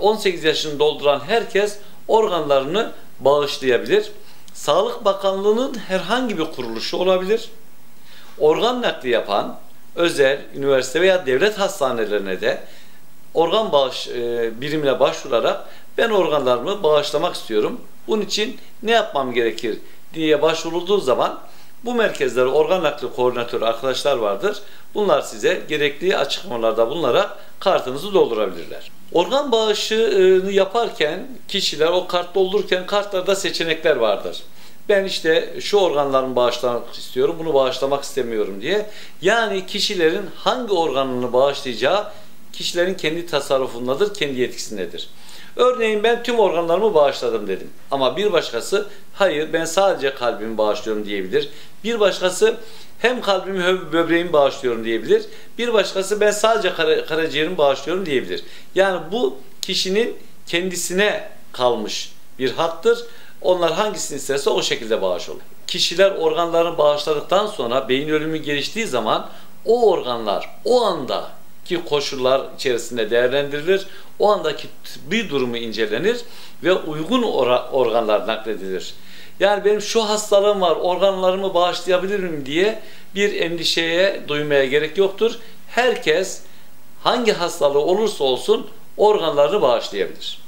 18 yaşını dolduran herkes organlarını bağışlayabilir. Sağlık Bakanlığı'nın herhangi bir kuruluşu olabilir. Organ nakli yapan özel, üniversite veya devlet hastanelerine de organ bağış e, birimine başvurarak ben organlarımı bağışlamak istiyorum. Bunun için ne yapmam gerekir diye başvurulduğu zaman bu merkezlere organ nakli koordinatörü arkadaşlar vardır. Bunlar size gerekli açıklamalarda bulunarak kartınızı doldurabilirler. Organ bağışını yaparken kişiler o kart doldururken kartlarda seçenekler vardır. Ben işte şu organlarımı bağışlamak istiyorum, bunu bağışlamak istemiyorum diye. Yani kişilerin hangi organını bağışlayacağı kişilerin kendi tasarrufundadır, kendi yetkisindedir. Örneğin ben tüm organlarımı bağışladım dedim. Ama bir başkası hayır ben sadece kalbimi bağışlıyorum diyebilir. Bir başkası hem kalbimi hem böbreğimi bağışlıyorum diyebilir. Bir başkası ben sadece kara, karaciğerimi bağışlıyorum diyebilir. Yani bu kişinin kendisine kalmış bir haktır. Onlar hangisini isterse o şekilde bağış olur. Kişiler organlarını bağışladıktan sonra beyin ölümü geliştiği zaman o organlar o anda ki koşullar içerisinde değerlendirilir. O andaki tıbbi durumu incelenir ve uygun organlar nakledilir. Yani benim şu hastalığım var, organlarımı bağışlayabilir miyim diye bir endişeye duymaya gerek yoktur. Herkes hangi hastalığı olursa olsun organlarını bağışlayabilir.